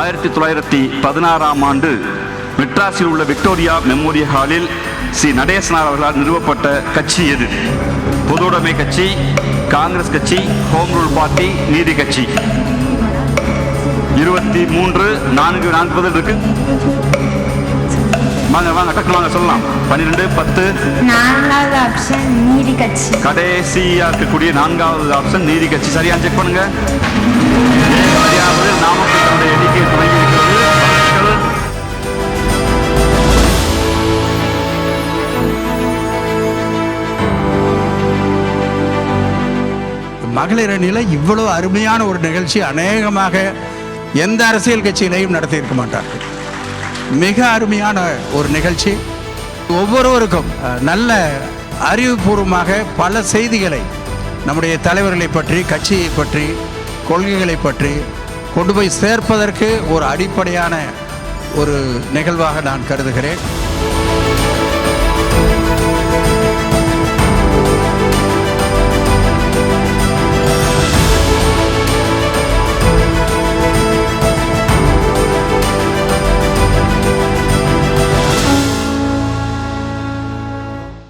ஆயிரத்தி தொள்ளாயிரத்தி பதினாறாம் ஆண்டு மெட்ராஸில் உள்ள விக்டோரியா மெமோரியல் ஹாலில் ஸ்ரீ நடேசனார் அவர்களால் நிறுவப்பட்ட கட்சி எது? பொதுவுடைமை கட்சி காங்கிரஸ் கட்சி ஹோம் ரூல் பார்ட்டி நீதி கட்சி. இருபத்தி மூன்று நான்கு நான்கு பதில் இருக்கு. வாங்க வாங்க டக்குனு வாங்க சொல்லலாம். பன்னிரெண்டு பத்து. நான்காவது ஆப்ஷன் நீதி கட்சி. கடைசியா இருக்கக்கூடிய நான்காவது ஆப்ஷன் நீதி கட்சி. சரியா செக் பண்ணுங்க. நாமக்கல் மகளிர் அணியில் இவ்வளோ அருமையான ஒரு நிகழ்ச்சி அநேகமாக எந்த அரசியல் கட்சியிலையும் நடத்தியிருக்க மாட்டார்கள். மிக அருமையான ஒரு நிகழ்ச்சி. ஒவ்வொருவருக்கும் நல்ல அறிவுபூர்வமாக பல செய்திகளை நம்முடைய தலைவர்களை பற்றி கட்சியை பற்றி கொள்கைகளை பற்றி கொண்டு போய் சேர்ப்பதற்கு ஒரு அடிப்படையான ஒரு நிகழ்வாக நான் கருதுகிறேன்.